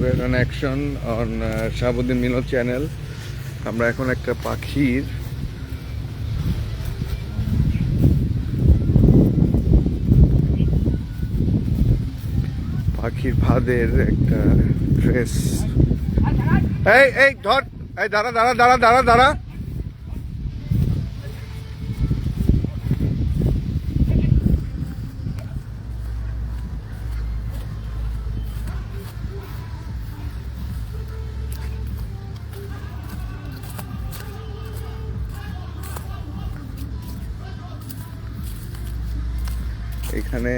We're on action on uh, Shahabuddin Milo. আমরা এখন একটা পাখির পাখির ভাদের একটা ড্রেস এই এই ধর। এই দাঁড়া দাঁড়া দাঁড়া দাঁড়া দাঁড়া। এখানে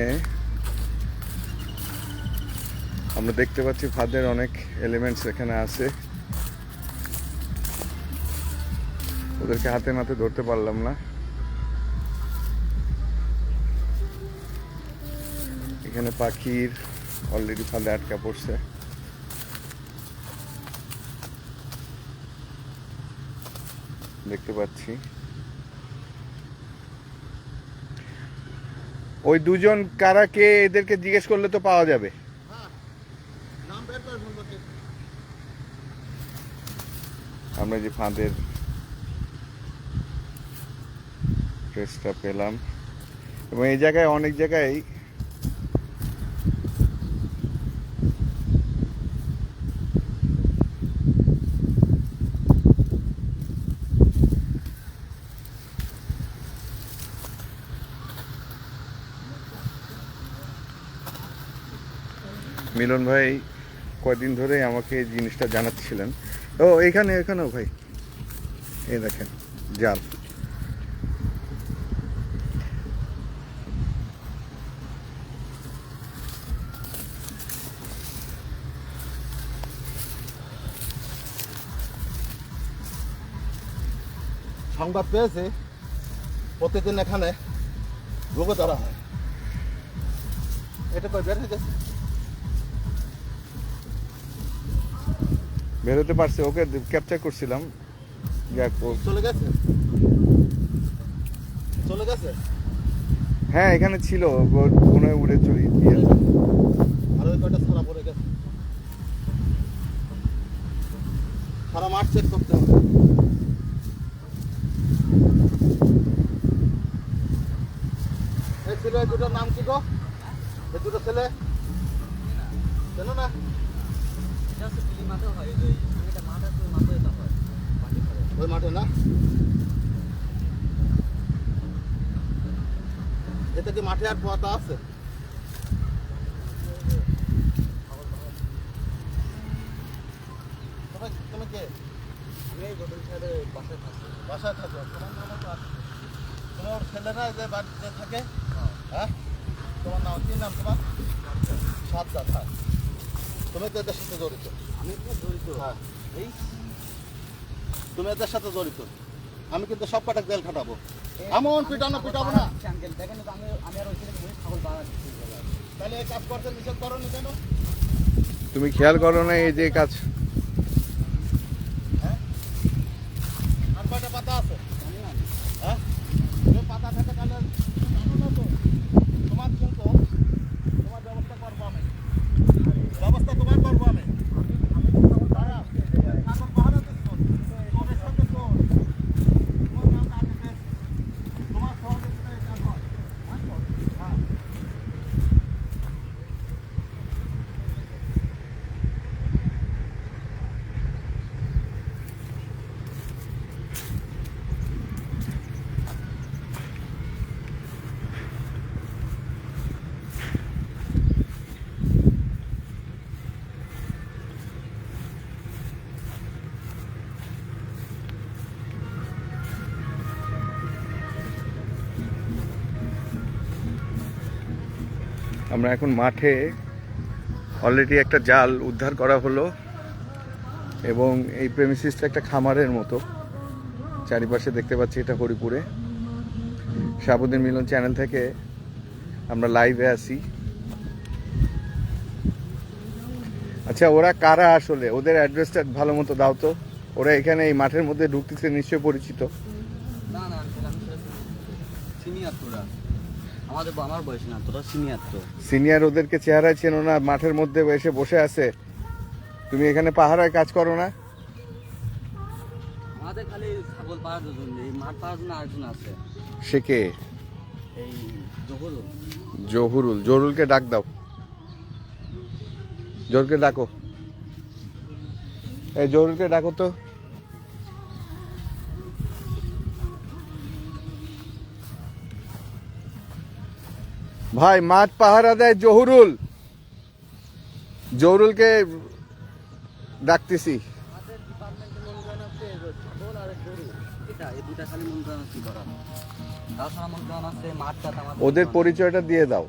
আমরা দেখতে পাচ্ছি ফাদের অনেক এলিমেন্টস এখানে আছে। ওদেরকে হাতে নাতে ধরতে পারলাম না। এখানে পাখির অলরেডি ফাঁদে আটকা পড়ছে। দেখতে পাচ্ছি। ওই দুজন কারা কে এদেরকে জিজ্ঞেস করলে তো পাওয়া যাবে। আমরা যে ফাঁদের ড্রেসটা পেলাম। এবং এই জায়গায়, অনেক জায়গায় মিলন ভাই কয়দিন ধরে আমাকে জিনিসটা জানাচ্ছিলেন। ও, এখানে, এখানেও ভাই। এই দেখেন, জাল। সংবাদ পেয়েছে, প্রতিদিন এখানে রোগও ধরা হয়। এটা কই বের হয়ে গেছে বেরোতে পারছে ওকে ক্যাপচার করছিলাম। যাক চলে গেছে? চলে গেছে? হ্যাঁ এখানে ছিল মনে হয় উড়ে চড়ি দিয়ে আর ওই কয়টা সারা পড়ে গেছে? সারা মাঠ চেক করতে হবে। মাঠে আছে। তুমি কে বাসায় থাকো। তোমার ছেলেরা যে বাড়িতে থাকে? হ্যাঁ। তোমার নাম কি নাম তোমার? হ্যাঁ। তুমি তো এদের সাথে জড়িত। আমি জড়িত। হ্যাঁ। এই তুমি এদের সাথে জড়িত। আমি কিন্তু সব কটা জেল খাটাবো। এমন পিটানো পিটাবো না। দেখেন আমি আমি আর ওই ছাগল তাহলে এই কাজ করতে নিষেধ করো নি কেন? তুমি খেয়াল করো না এই যে কাজ। আমরা এখন মাঠে অলরেডি একটা জাল উদ্ধার করা হলো এবং এই প্রেমিসিসটা একটা খামারের মতো। চারিপাশে দেখতে পাচ্ছি এটা হরিপুরে। সাবুদ্দিন মিলন চ্যানেল থেকে আমরা লাইভে আছি। আচ্ছা ওরা কারা আসলে? ওদের অ্যাড্রেসটা ভালো মতো দাও তো। ওরা এখানে এই মাঠের মধ্যে ঢুকতেছে নিশ্চয়ই পরিচিত। না না আঙ্কেল আমি সিনিয়র তোরা আমাদের আমার বয়স না তোরা সিনিয়র তো। সিনিয়র ওদেরকে চেহারায় চেনো না মাঠের মধ্যে এসে বসে আছে। তুমি এখানে পাহারায় কাজ করো না? আমাদের খালি ছাগল জন্য এই মাঠ আরেকজন আছে। সে কে? এই জহুর জহুরুল। জহুরুলকে ডাক দাও। জহুরকে ডাকো। এই জহুরুলকে ডাকো তো। ভাই মাঠ পাহারা দেয় জহুরুল। জহুরুলকে ডাকতেছি। ওদের পরিচয়টা দিয়ে দাও।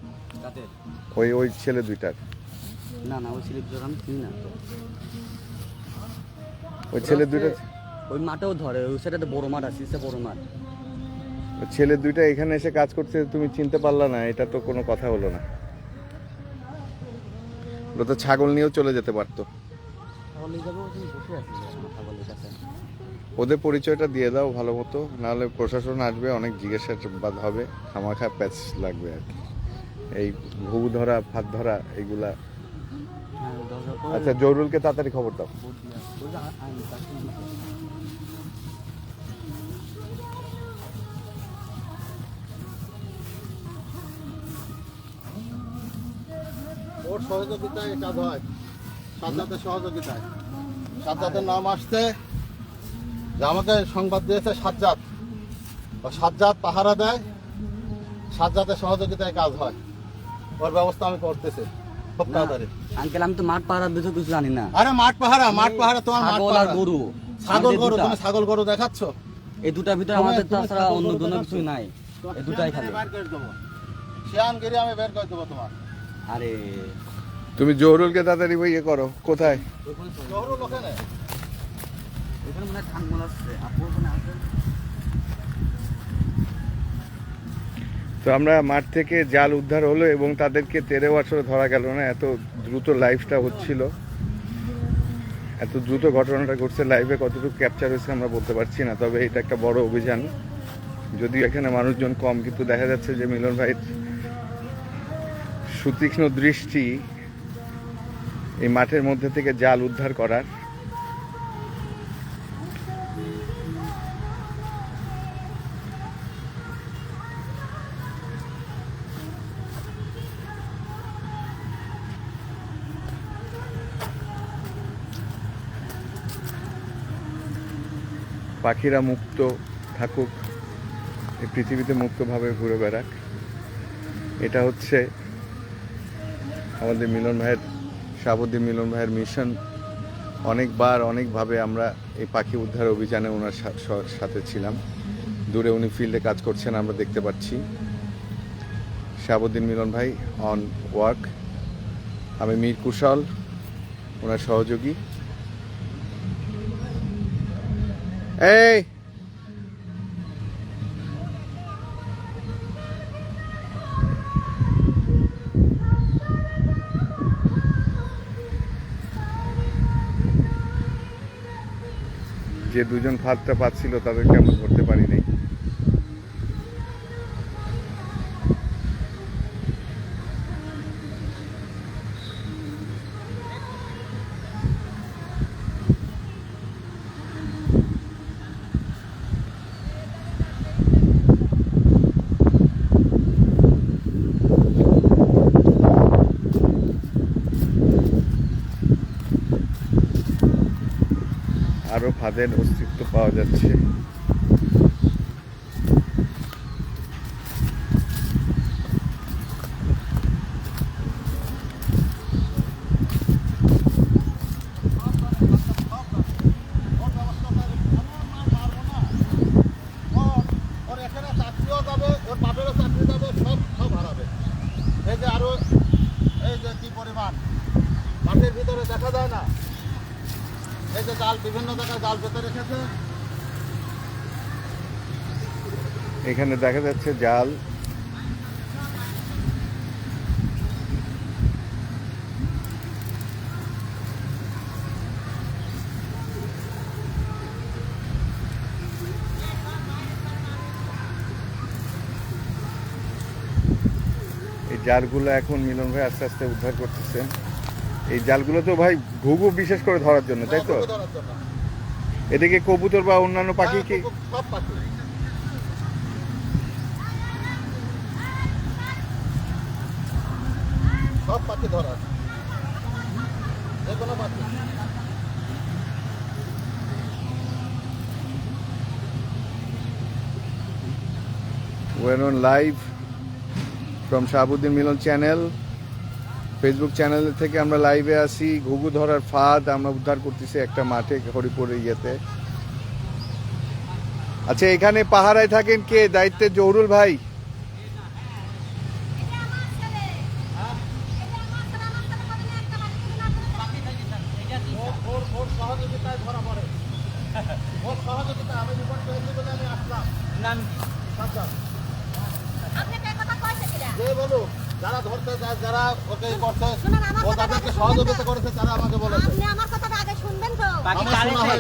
ওই ওই ছেলে দুইটার। না না ওই আমি চিনি না। ওই ছেলে দুইটা ওই মাঠেও ধরে ওই সাইডে বড় মাঠ আছে সে বড় মাঠ। ছেলে দুইটা এখানে এসে কাজ করছে তুমি চিনতে পারলা না এটা তো কোনো কথা হলো না। ওরা তো ছাগল নিয়েও চলে যেতে পারতো। ওদের পরিচয়টা দিয়ে দাও ভালো মতো নাহলে প্রশাসন আসবে অনেক জিজ্ঞাসাবাদ হবে খামাখা প্যাচ লাগবে আর কি। এই ঘু ধরা ফাঁদ ধরা এগুলা। হ্যাঁ আচ্ছা জরুলকে তাড়াতাড়ি খবর দাও। ওর সহযোগিতায় কাজ হয়। সাজ্জাদের সহযোগিতায়। সাজ্জাদের নাম আসছে যে আমাকে সংবাদ দিয়েছে সাজ্জাদ। সাজ্জাদ পাহারা দেয় সাজ্জাদের সহযোগিতায় কাজ হয়। ওর ব্যবস্থা আমি করতেছি খুব তাড়াতাড়ি। আঙ্কেল আমি তো মাঠ বিষয়ে কিছু জানি না। আরে মাঠ পাহারা মাঠ পাহারা তোমার মাঠ পাহারা। গরু। ছাগল গরু তুমি ছাগল গরু দেখাচ্ছ? এই দুটার ভিতরে আমাদের তাছাড়া অন্য কোনো? কিছুই নাই। এই দুটাই খালি। বের করে আমি বের করে দেবো তোমার। আরে। তুমি জহরুলকে তাড়াতাড়ি ইয়ে করো কোথায়। জহরুল ওখানে? মনে হয় আসছে আপু ওখানে আসবেন তো আমরা মাঠ থেকে জাল উদ্ধার হলো এবং তাদেরকে তেরেও আসলে ধরা গেল না এত দ্রুত লাইভটা হচ্ছিল। এত দ্রুত ঘটনাটা ঘটছে লাইভে কতটুকু ক্যাপচার হয়েছে আমরা বলতে পারছি না তবে এটা একটা বড় অভিযান। যদিও এখানে মানুষজন কম কিন্তু দেখা যাচ্ছে যে মিলন ভাইয়ের সুতীক্ষ্ণ দৃষ্টি এই মাঠের মধ্যে থেকে জাল উদ্ধার করার। পাখিরা মুক্ত থাকুক, এই পৃথিবীতে মুক্তভাবে ঘুরে বেড়াক। এটা হচ্ছে আমাদের মিলন ভাইয়ের, শাহাবুদ্দিন মিলন ভাইয়ের মিশন অনেকবার, অনেকভাবে আমরা এই পাখি উদ্ধার অভিযানে ওনার সাথে ছিলাম। দূরে উনি ফিল্ডে কাজ করছেন, আমরা দেখতে পাচ্ছি। শাহাবুদ্দিন মিলন ভাই অন ওয়ার্ক আমি মীর কুশল, ওনার সহযোগী। এই! যে দুজন ফাঁদটা পাচ্ছিল তাদেরকে আমরা ধরতে পারি নাই? ফাঁদের অস্তিত্ব পাওয়া যাচ্ছে ওর ব্যবস্থা করে আমার মার মারবো না ওর ওর এখানে চাকরিও যাবে ওর বাপেরও চাকরি যাবে সব সব হারাবে এই যে আরও এই যে কি পরিমাণ মাঠের ভিতরে দেখা যায় না এই যে জাল বিভিন্ন জায়গায় জাল পেতে রেখেছে এখানে দেখা যাচ্ছে জাল। এই জালগুলো এখন মিলন ভাই আস্তে আস্তে উদ্ধার করতেছেন এই জালগুলো তো ভাই ঘুঘু বিশেষ করে ধরার জন্য তাই তো। এদিকে কবুতর বা অন্যান্য পাখি কি হ্যাঁ, সব পাখি পাখি ধরার যে কোনো পাখি। When on live from Shahabuddin Milon channel Facebook channel থেকে আমরা লাইভে আসি ঘুঘু ধরার ফাঁদ আমরা উদ্ধার করতেছি একটা মাঠে হরিপুরের ইয়েতে আচ্ছা এখানে পাহারায় থাকেন কে? দায়িত্বে জহুরুল ভাই ওর ওর ওর সহযোগিতায় ধরা পড়ে ওর সহযোগিতা আমি রিপোর্ট পেয়েছি বলে আমি আসলাম সাবধান। যে বলুক যারা ধরতে যায় যারা ওকে ই করছে শুনুন, আমার ও তাদেরকে সহযোগিতা করেছে তারা আমাকে বলেছে? আপনি আমার কথাটা আগে শুনবেন তো। বাকি হয়ে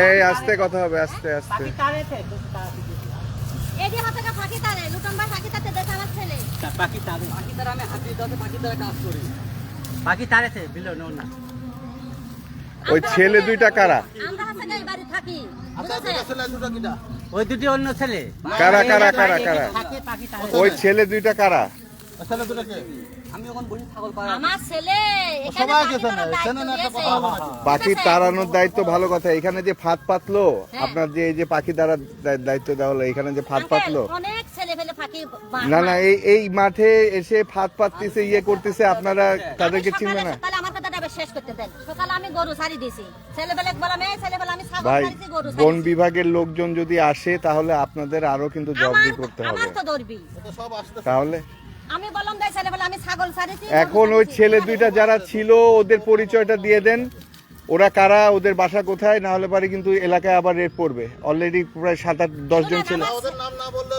এই আস্তে কথা হবে আস্তে আস্তে। এই যে হাতে ফাঁকি তারে ছেলে। বাকি তারে বাকি তারা আমি হাতি দাতে বাকি কাজ করি। বাকি তারেছে বিলো নো না। ওই ছেলে দুইটা কারা? ওই দুটি অন্য ছেলে। কারা কারা কারা কারা? পাখি ওই ছেলে দুইটা কারা? পাখি? তাড়ানোর দায়িত্ব ভালো কথা। এখানে যে ফাঁদ পাতলো হ্যাঁ। আপনার যে এই যে পাখি দ্বারা দায়িত্ব দেওয়া হলো এখানে যে ফাঁদ পাতলো। অনেক ছেলে ফেলে ফাঁকি বা- না না এই এই মাঠে এসে ফাঁদ পাততেছে ইয়ে করতেছে আপনারা তাদেরকে চিনবে না সকালে আমার কথাটা আবার শেষ করতে দেন। সকালে আমি গরু ছাড়ি দিছি। ছেলেবেলা বললাম এই ছেলেবেলা আমি ছাগল ভাই ছাড়িছি গরু বন বিভাগের লোকজন যদি আসে তাহলে আপনাদের আরও কিন্তু জবাবদি করতে হবে। তো তো সব তাহলে? আমি বললাম দেয় ছেলেবেলা আমি ছাগল ছাড়িছি এখন ওই ছেলে দুইটা যারা ছিল ওদের পরিচয়টা দিয়ে দেন। ওরা কারা ওদের বাসা কোথায় না হলে পারে কিন্তু এলাকায় আবার রেড পড়বে অলরেডি প্রায় সাত আট দশ জন ছিল। ওদের নাম না বললে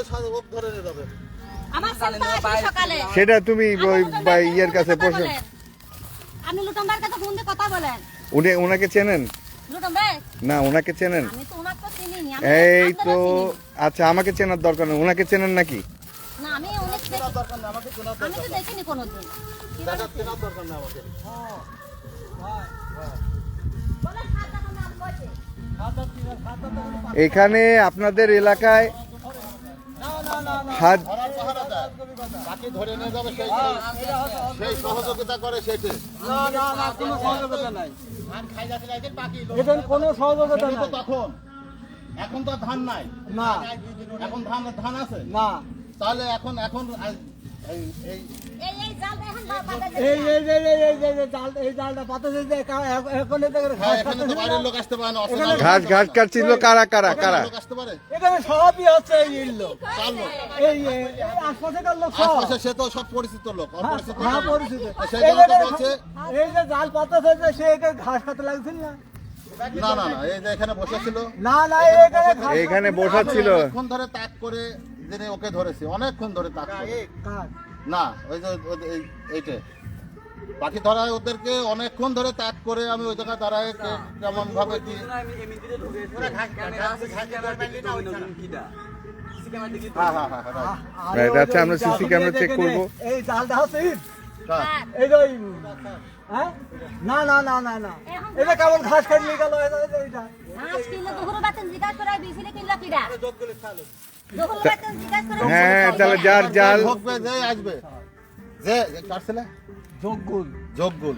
ধরে নিয়ে যাবে। ছেলে তো আসে সকালে। সেটা তুমি ইয়ের কাছে প্রশ্ন। আপনি লুটন ভাইয়ের কাছে ফোন দিয়ে কথা বলেন। উনি ওনাকে চেনেন? লুটন ভাই না ওনাকে চেনেন? আমি তো ওনাকে চিনি আমি এই তো আচ্ছা আমাকে চেনার দরকার নেই। ওনাকে চেনেন নাকি? না আমি অনেক চেনার দরকার নেই আমাকে চেনার আমি তো দেখিনি কোনোদিন। চেনার দরকার নেই আমাকে। বলেন খাদ্য নাম কইছে এখানে আপনাদের এলাকায় হাত ধরে নিয়ে যাবে সেই সেই সহযোগিতা করে সেটি। না না না কোনো সহযোগিতা নাই। ধান খাই যাচ্ছে এদের বাকি লোক। এখানে কোনো সহযোগিতা নাই। তখন। এখন তো আর ধান নাই। না। এখন ধান ধান আছে? না। তাহলে এখন এখন এই এই এই এই এই জাল এই জালটা পাতা এখন হ্যাঁ তো বাইরের। লোক আসতে পারে না অচেনা লোক। ঘাস ঘাস কাটছিল কারা কারা কারা? লোক আসতে পারে। এখানে সবই হচ্ছে এই লোক। এই এই এই লোক আশপাশে সে তো সব পরিচিত লোক অপরিচিত হ্যাঁ পরিচিত। সেই এই যে- বলছে এই যে জাল পাতা সে এখানে ঘাস লাগছিল না। না না না এই যে এখানে বসেছিল। না না এখানে বসা ছিল অনেকক্ষণ ধরে তাক করে ওকে ধরেছে অনেকক্ষণ ধরে তাক করে। না ওই যে এই- এইটা পাখি ধরায় ওদেরকে অনেকক্ষণ ধরে ত্যাগ করে আমি ওই জায়গায় দাঁড়ায় কে- কেমন ভাবে কি হ্যাঁ হ্যাঁ হ্যাঁ হ্যাঁ আচ্ছা, আমরা সিসি ক্যামেরা চেক করব। এই জালটা হচ্ছে। হ্যাঁ। এই যে ওই হ্যাঁ? না না না না না। এটা কেমন ঘাস কাটলি গেল? এটা এইটা ঘাস কিনলে দুপুরে বাতেন জিজ্ঞাসা করে বিছিলে কিনলো কিরা দুপুরে বাতেন জিজ্ঞাসা করে হ্যাঁ তাহলে যার জাল ঢুকবে যে আসবে। যে যে কার ছেলে? যোগগুল যোগগুল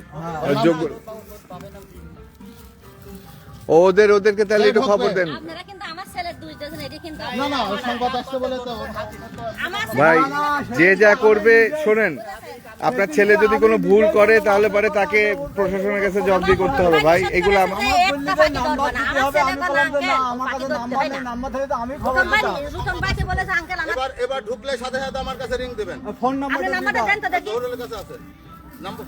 ওদের ওদেরকে তাহলে একটু খবর দেন। আপনারা কিন্তু আমার ছেলের দুই ডজন এটি কিন্তু না না ওর সংবাদ আসছে বলে তো ভাই যে যা করবে শোনেন। আপনার ছেলে যদি কোনো ভুল করে তাহলে পরে তাকে প্রশাসনের কাছে জবাবদি করতে হবে। ভাই এগুলো এবার ঢুকলে সাথে সাথে আমার কাছে রিং দিবেন। ফোন নাম্বারটা দেন তো দেখি। কাছে আছে।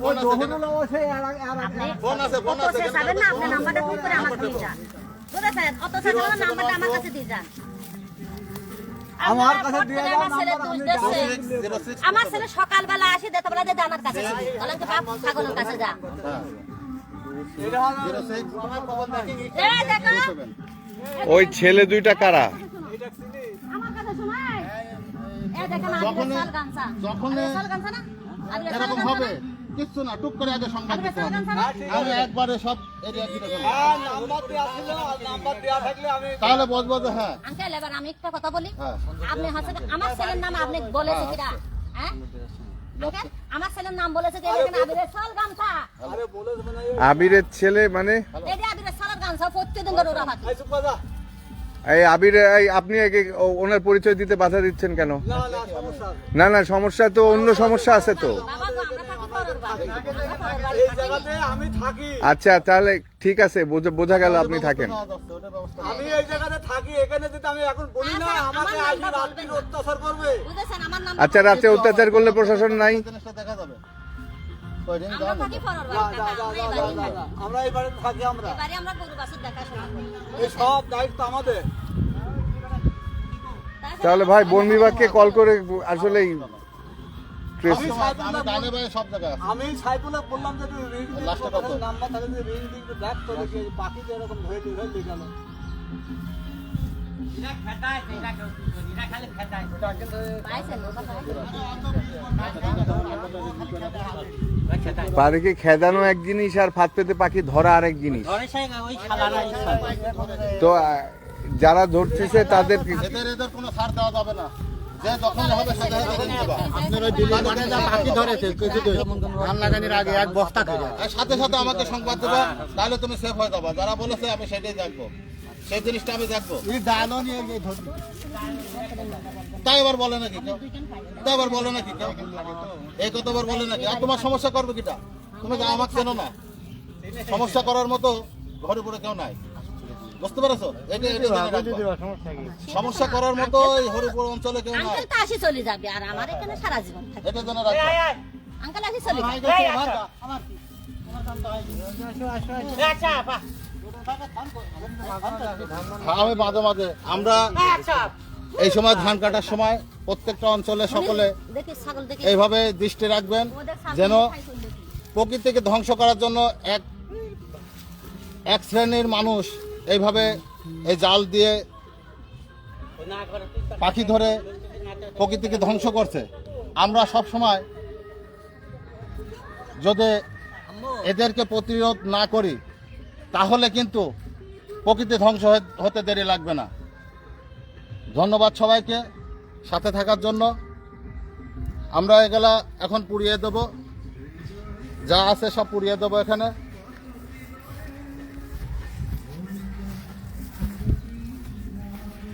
ফোন আছে এখানে। জহুরুল আছে আর আর আপনি ফোন আছে ফোন আছে যাবেন না আপনি নাম্বারটা ফোন করে আমার দিয়ে যান অত সে নাম্বারটা আমার কাছে দিয়ে যান। আমার কাছে দিয়ে যাও আমার ছেলে নাম্বার দিচ্ছে। আমার ছেলে সকালবেলা আসি দেখতে বেলা দিয়ে আমার কাছে। বলেন তো বাপ ছাগলের কাছে যা। ওই ছেলে দুইটা কারা? আমার কথা শোনায় এই দেখেন যখনই- আবিরের শাল গামছা। যখনই আবিরের শাল গামছা না। আবিরের শাল এরকম হবে? কিচ্ছু না টুক করে আগে সংবাদ আবিরের দিতে হবে। আমি একবারে সব এরিয়া ঘিরে তাহলে বলব যে হ্যাঁ। আঙ্কেল এবার আমি একটা কথা বলি। হ্যাঁ। আপনি আমার ছেলের নাম আপনি বলেছে কিরা হ্যাঁ? আমার ছেলের নাম বলেছে যে এখানে আবিরের শাল গামছা। আরে বলে আবিরের ছেলে মানে? এই আবিরের শাল গামছা প্রত্যেকদিন করে ওরা এই আবির এই আপনি ওনার পরিচয় দিতে বাধা দিচ্ছেন কেন? না না সমস্যা আছে। না না সমস্যা তো অন্য সমস্যা আছে তো। আমি থাকি আচ্ছা তাহলে ঠিক আছে বোঝা- গেল আপনি থাকেন। আমি এই জায়গাতে থাকি এখানে যদি আমি এখন বলি না আচ্ছা, আমাকে আজকে রাত্রি অত্যাচার করবে। বুঝেছেন আমার নাম আচ্ছা রাতে অত্যাচার করলে প্রশাসন নাই? দেখা যাবে আমরা এই বাড়িতে থাকি। আমরা এই সব দায়িত্ব আমাদের। তাহলে ভাই বন বিভাগকে কল করে। আসলে আমি বললাম যে নাম্বার থাকে যে রিং এরকম গেল পাখিকে খেদানো এক জিনিস আর ফাঁদ পেতে পাখি ধরা আরেক জিনিস? তো যারা ধরতেছে তাদের কি- এদের এদের কোনো ছাড় দেওয়া যাবে না। যে যখন হবে সাথে সাথে নিতে হবে আপনার ওই দিল্লি মাঠে যা পাখি ধরেছে ধান লাগানোর আগে এক বস্তা করে। সাথে সাথে আমাকে সংবাদ দেবে তাহলে তুমি সেফ হয়ে যাবে। যারা বলেছে আমি সেটাই দেখব। সেই জিনিসটা আমি দেখব। তাই এবার বলে নাকি কেউ? তাই এবার বলে নাকি কেউ? এই কতবার বলে নাকি? আর তোমার সমস্যা করবে কিটা? তুমি আমাকে চেনো না। সমস্যা করার মতো ঘরে পড়ে কেউ নাই। বুঝতে পেরেছ। সমস্যা করার মতো এই হরিপুর অঞ্চলে কেউ নাই। আঙ্কেল তো আসি চলে যাবে আর আমার এখানে সারা জীবন থাকবে এটা জেনে রাখবা। আঙ্কেল আসি চলে যাবে। আচ্ছা বাহ হ্যাঁ, মাঝে মাঝে আমরা আচ্ছা। এই সময় ধান কাটার সময় প্রত্যেকটা অঞ্চলে সকলে দেখি ছাগল দেখি। এইভাবে দৃষ্টি রাখবেন যেন। প্রকৃতিকে ধ্বংস করার জন্য এক এক শ্রেণির মানুষ এইভাবে এই জাল দিয়ে পাখি ধরে প্রকৃতিকে ধ্বংস করছে। আমরা সব সময় যদি এদেরকে প্রতিরোধ না করি, তাহলে কিন্তু প্রকৃতি ধ্বংস হতে দেরি লাগবে না। ধন্যবাদ সবাইকে সাথে থাকার জন্য। আমরা এগুলা এখন পুড়িয়ে দেব। যা আছে সব পুড়িয়ে দেবো এখানে।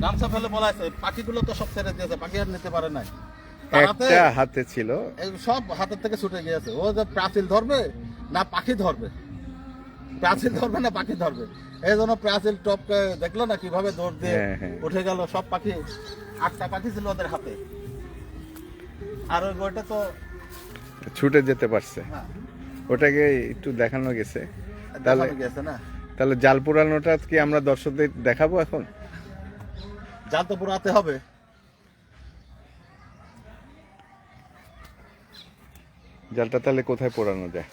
গামছা ফেলে বলা আছে পাখিগুলো তো সব ছেড়ে দিয়েছে পাখি আর নিতে পারে নাই। একটা হাতে ছিল। সব হাতের থেকে ছুটে গিয়েছে। ও যে প্রাচীল ধরবে না পাখি ধরবে? প্রাচীল ধরবে না পাখি ধরবে? এই জন্য প্রাচীল টপকে দেখল না কীভাবে দৌড় দিয়ে হ্যাঁ, হ্যাঁ। উঠে গেল সব পাখি? আটটা পাখি ছিল ওদের হাতে। আর ওই বইটা তো ছুটে যেতে পারছে। হ্যাঁ, ওটাকে একটু দেখানো গেছে। তাহলে গেছে না? তাহলে জাল পোড়ানোটা কি আমরা দর্শকদের দেখাবো এখন? জাল তো পুরাতে হবে। জালটা তাহলে কোথায় পোড়ানো যায়?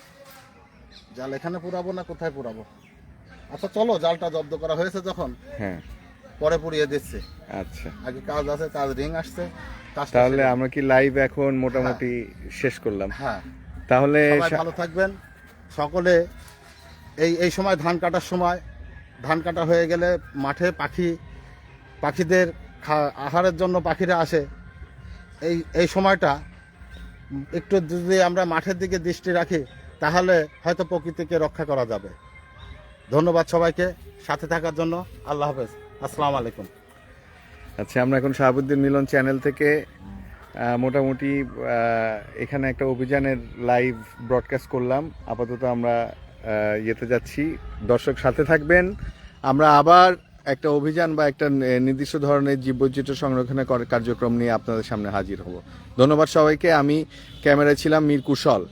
জাল এখানে পুরাবো না কোথায় পুরাবো আচ্ছা চলো জালটা জব্দ করা হয়েছে যখন। হ্যাঁ। পরে পুড়িয়ে দিচ্ছে। আচ্ছা। আগে কাজ আছে কাজ রিং আসছে। তাহলে আমরা কি লাইভ এখন মোটামুটি শেষ করলাম? হ্যাঁ। তাহলে ভালো থাকবেন। সকলে এই এই সময় ধান কাটার সময়। ধান কাটা হয়ে গেলে মাঠে পাখি পাখিদের আহারের জন্য পাখিরা আসে। এই এই সময়টা একটু যদি আমরা মাঠের দিকে দৃষ্টি রাখি, তাহলে হয়তো প্রকৃতিকে রক্ষা করা যাবে। ধন্যবাদ সবাইকে, সাথে থাকার জন্য। আল্লাহ হাফেজ। আসসালামু আলাইকুম। আচ্ছা আমরা এখন শাহাবুদ্দিন মিলন চ্যানেল থেকে মোটামুটি এখানে একটা অভিযানের লাইভ ব্রডকাস্ট করলাম। আপাতত আমরা ইয়েতে যাচ্ছি। দর্শক সাথে থাকবেন। আমরা আবার একটা অভিযান বা একটা নির্দিষ্ট ধরনের জীববৈচিত্র্য সংরক্ষণের কর- কার্যক্রম নিয়ে আপনাদের সামনে হাজির হব। ধন্যবাদ সবাইকে। আমি ক্যামেরায় ছিলাম মীর কুশল।